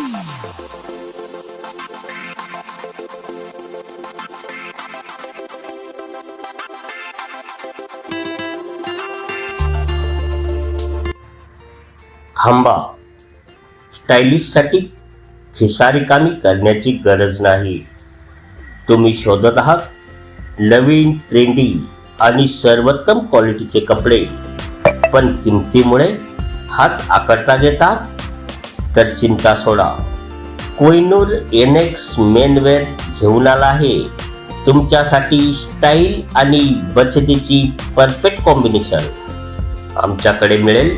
थांबा स्टायलिशसाठी खिसा रिकामी करण्याची गरज नाही. तुम्ही शोधत आहात नवीन ट्रेंडी आणि सर्वोत्तम क्वालिटीचे कपडे. पण किमतीमुळे हात आकारता घेतात तर चिंता सोडा. कोहिनूर एनेक्स मेनवेअर घेऊन आला आहे. तुमच्यासाठी स्टाईल आणि बचतीची परफेक्ट कॉम्बिनेशन. आमच्याकडे मिळेल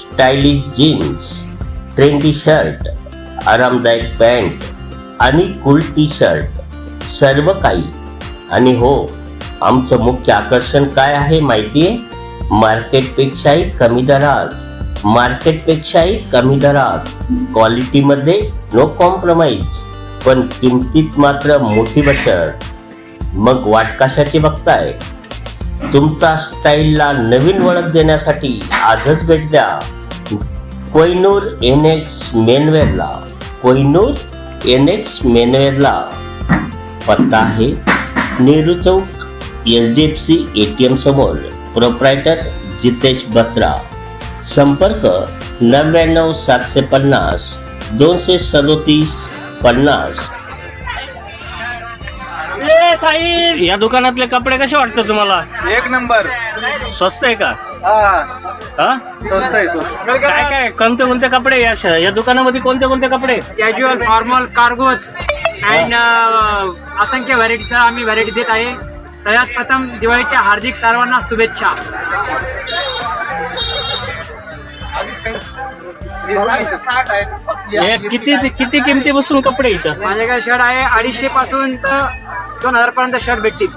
स्टायलिश जीन्स ट्रेंडी शर्ट आरामदायक पॅन्ट आणि कुल टी शर्ट सर्व काही. आणि हो आमचं मुख्य आकर्षण काय आहे माहिती आहे मार्केटपेक्षाही कमी दरात. मार्केटपेक्षाही कमी दरात क्वालिटीमध्ये नो कॉम्प्रोमाइज पण किमतीत मात्र मोठी बचत. मग वाट कशाची बघताय? तुमचा स्टाईलला नवीन ओळख देण्यासाठी आजच भेट द्या. कोहिनूर एनेक्स मेनवेअरला. कोहिनूर एनेक्स मेनवेअरला. पत्ता आहे नेहरू चौक H D F C A T M समोर. प्रोप्रायटर जितेश बत्रा. संपर्क नव्याण्णव सातशे पन्नास दोनशे सदोतीस पन्नास. ए साहिल या दुकानातले कपडे कसे वाटतात तुम्हाला? एक नंबर. स्वस्त आहे का? हा. हा? स्वस्त आहे स्वस्त. काय काय कोणते कोणते कपडे या श- या दुकानामध्ये कोणते कोणते कपडे? कॅज्युअल फॉर्मल कार्गोज अँड असंख्य व्हरायटीचा आम्ही व्हरायटी देत आहे. सगळ्यात प्रथम दिवाळीच्या हार्दिक सर्वांना शुभेच्छा. हे किती किती किमतीपासून कपडे इथं? माझ्याकडे शर्ट आहे अडीचशे पासून तर दोन हजार पर्यंत शर्ट भेटतील.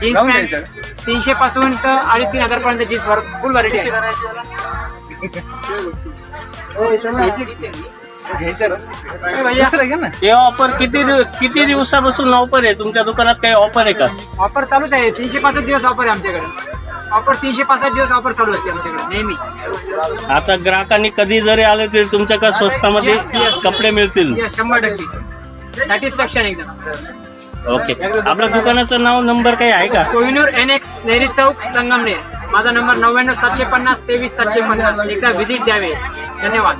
जीन्स जाऊन पॅन्ट तीनशे पासून तर अडीच तीन हजार पर्यंत जीन्स फुल व्हरायटी आहे. ए भैया, हे ऑफर किती दिव- किती दिवसापासून ऑफर आहे? तुमच्या दुकानात काही ऑफर आहे का? ऑफर चालूच आहे. तीनशे पासष्ट दिवस ऑफर आहे आमच्याकडे. ऑफर तीनशे पासष्ट दिवस ऑफर चालू असते आमच्याकडे नेहमी. आता ग्राहकांनी कधी जरी आले तरी तुमच्याकडे स्वस्तामध्ये Yes, yes. कपडे मिळतील? Yes, शंभर टक्के. सॅटिस्फॅक्शन एकदम. ओके आपल्या दुकानाचं नाव नंबर काही आहे का? कोहिनूर एन एक्स नेरी चौक संगमनेर. माझा नंबर नव्याण्णव सातशे पन्नास तेवीस सातशे पन्नास. एकदा व्हिजिट द्यावे. धन्यवाद.